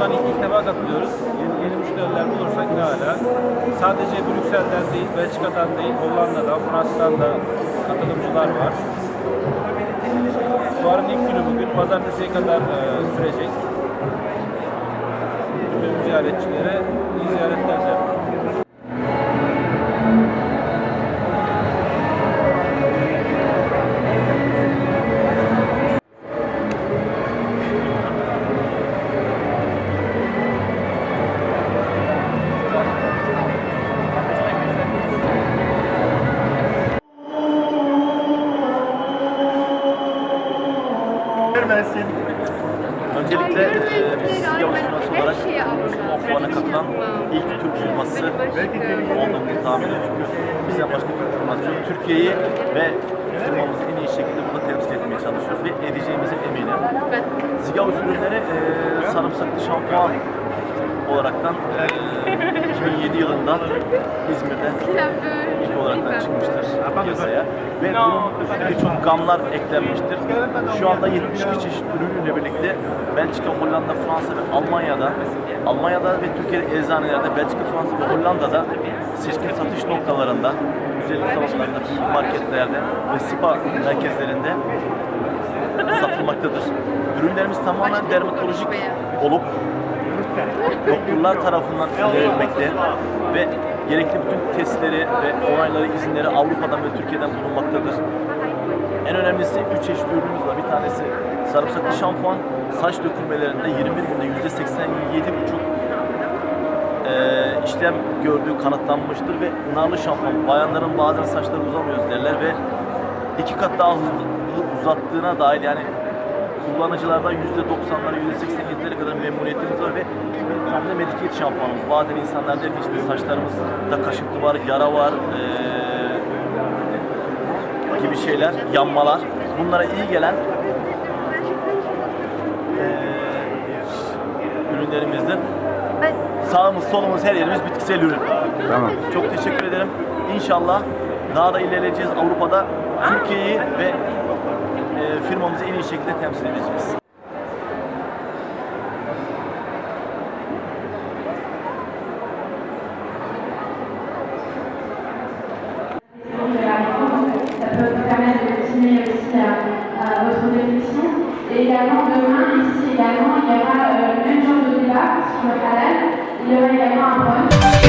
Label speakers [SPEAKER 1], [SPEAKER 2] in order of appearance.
[SPEAKER 1] Olduğumuzdan ilk, ilk defa katılıyoruz. Yeni, yeni müşteriler bulursak ne hala. Sadece Brüksel'den değil, Belçika'dan değil, Hollanda'dan, Fransa'dan da katılımcılar var. Fuarın ilk günü bugün, pazartesiye kadar e, sürecek. Bütün ziyaretçilere iyi ziyaretler dilerim.
[SPEAKER 2] Öncelikle e, biz Yavuz olarak Müslüman Fuarı'na katılan ilk Türk firması olduğumuzu tahmin ediyorum. Bizden başka Türk firması yok. Türkiye'yi ve firmamızı en iyi şekilde burada temsil etmeye çalışıyoruz ve edeceğimize eminim. Zigavuz ürünleri e, sarımsaklı şampuan olaraktan e, 2007 yılında İzmir'den ilk olarak çıkmıştır piyasaya. Ve bunun üstüne birçok gamlar eklenmiştir. Şu anda 72 çeşit ürünüyle birlikte Belçika, Hollanda, Fransa ve Almanya'da Almanya'da ve Türkiye'de eczanelerde, Belçika, Fransa ve Hollanda'da seçkin satış noktalarında, güzellik salonlarında, büyük marketlerde ve spa merkezlerinde satılmaktadır. Ürünlerimiz tamamen dermatolojik olup doktorlar tarafından önerilmekte ve gerekli bütün testleri ve onayları, izinleri Avrupa'dan ve Türkiye'den bulunmaktadır. En önemlisi 3 çeşit ürünümüz var. Bir tanesi sarımsaklı şampuan, saç dökülmelerinde 21 günde %87,5 eee işlem gördüğü kanıtlanmıştır ve narlı şampuan bayanların bazen saçları uzamıyor derler ve iki kat daha hızlı uzattığına dair yani kullanıcılardan %90'lara %87'lere kadar memnuniyetimiz var ve tam da Medicate şampuanımız. Bazen insanlar der ki işte saçlarımızda kaşıntı var, yara var, eee, gibi şeyler, yanmalar. Bunlara iyi gelen eee ürünlerimizdir. Sağımız, solumuz, her yerimiz bitkisel ürün.
[SPEAKER 3] Tamam.
[SPEAKER 2] Çok teşekkür ederim. İnşallah daha da ilerleyeceğiz Avrupa'da. Türkiye'yi ve e, firmamızı en iyi şekilde temsil edeceğiz.
[SPEAKER 4] Il y aura également un brunch.